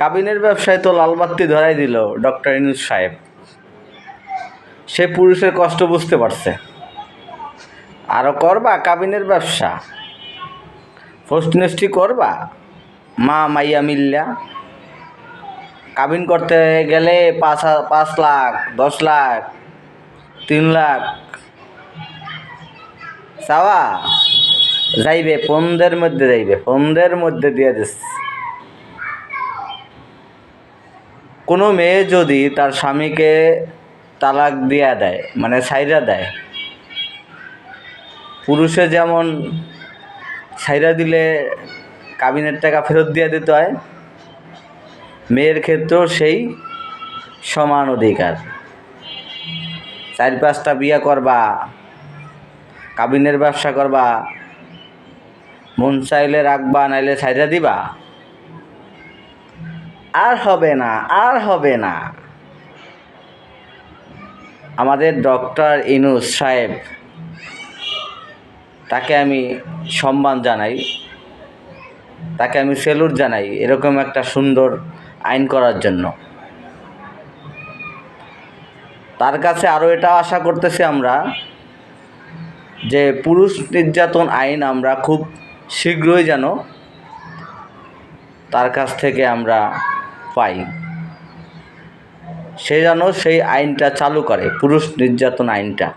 কাবিনের ব্যবসায় তো লালবাত্তি ধরাই দিল ডক্টর ইনুস সাহেব। সে পুরুষের কষ্ট বুঝতে পারছে। আরও করবা কাবিনের ব্যবসা? ফষ্টি করবা? মা মাইয়া মিল্লা, কাবিন করতে গেলে পাঁচ পাঁচ লাখ, দশ লাখ, তিন লাখ। চাওয়া? যাইবে পন্দের মধ্যে যাইবে পন্দের মধ্যে দিয়ে দিচ্ছে কোনো মেয়ে যদি তার স্বামীকে তালাক দিয়া দেয় মানে সাইরা দেয়, পুরুষে যেমন সাইরা দিলে কাবিনের টাকা ফেরত দিয়ে দিতে হয়, মেয়ের ক্ষেত্রেও সেই সমান অধিকার। চার পাঁচটা বিয়া করবা, কাবিনের ব্যবসা করবা, মন চাইলে রাখবা, নাইলে সাইরা দিবা। আর হবে না, আর হবে না। আমাদের ডক্টর ইনুস সাহেব, তাকে আমি সম্মান জানাই, তাকে আমি সেলুট জানাই এরকম একটা সুন্দর আইন করার জন্য। তার কাছে আরও এটা আশা করতেছি আমরা যে পুরুষ নির্যাতন আইন আমরা খুব শীঘ্রই যেন তার কাছ থেকে আমরা পাই। সে যেন সেই আইনটা চালু করে পুরুষ নির্যাতন আইনটা।